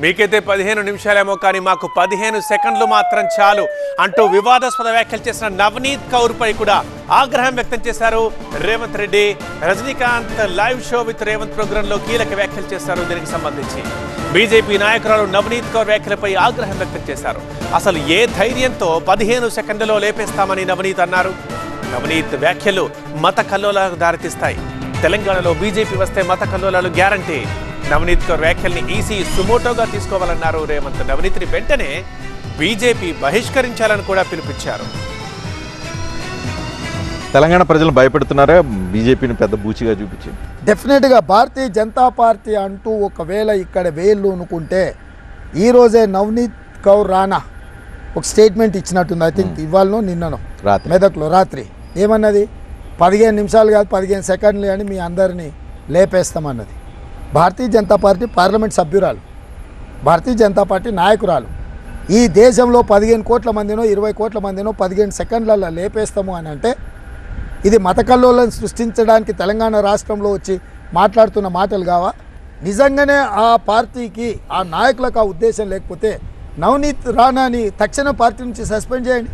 మీకైతే పదిహేను నిమిషాలేమో కానీ మాకు పదిహేను సెకండ్లు మాత్రం చాలు అంటూ వివాదాస్పద వ్యాఖ్యలు చేసిన నవనీత్ కౌర్ పై కూడా ఆగ్రహం వ్యక్తం చేశారు. Revanth Reddy Rajinikanth live show with Revanth ప్రోగ్రామ్లో కీలక వ్యాఖ్యలు చేశారు దీనికి సంబంధించి. బీజేపీ నాయకురాలు నవనీత్ కౌర్ వ్యాఖ్యలపై ఆగ్రహం వ్యక్తం చేశారు. అసలు ఏ ధైర్యంతో పదిహేను సెకండ్లలో లేపేస్తామని నవనీత్ అన్నారు? నవనీత్ వ్యాఖ్యలు మత కల్లోలాలకు దారితీస్తాయి. తెలంగాణలో బీజేపీ వస్తే మత కల్లోలాలు గ్యారంటీ. నవనీత్ కౌర్ వ్యాఖ్యల్ని ఈసీ సుమోటోగా తీసుకోవాలన్నారు రేవంత్. నవనీత్ని వెంటనే బీజేపీ బహిష్కరించాలని కూడా పిలుపుచ్చారు తెలంగాణ ప్రజలు భయపెడుతున్నారా? బీజేపీని పెద్ద బూచిగా చూపించింది. డెఫినెట్గా భారతీయ జనతా పార్టీ అంటూ ఒకవేళ ఇక్కడ వేళ్ళు అనుకుంటే ఈరోజే నవనీత్ కౌర్ రాణా ఒక స్టేట్మెంట్ ఇచ్చినట్టుంది. ఐ థింక్ ఇవాళనో నిన్ననో రాత్రి. మెదక్లో రాత్రి. ఏమన్నది? పదిహేను నిమిషాలు కాదు పదిహేను సెకండ్లు కానీ మీ అందరినీ లేపేస్తామన్నది. భారతీయ జనతా పార్టీ పార్లమెంట్ సభ్యురాలు భారతీయ జనతా పార్టీ నాయకురాలు. ఈ దేశంలో పదిహేను కోట్ల మందినో ఇరవై కోట్ల మందినో పదిహేను సెకండ్లలో లేపేస్తాము అని అంటే ఇది మతకల్లోలను సృష్టించడానికి తెలంగాణ రాష్ట్రంలో వచ్చి మాట్లాడుతున్న మాటలు కావా? నిజంగానే ఆ పార్టీకి ఆ నాయకులకు ఆ ఉద్దేశం లేకపోతే నవనీత్ రాణాని తక్షణ పార్టీ నుంచి సస్పెండ్ చేయండి.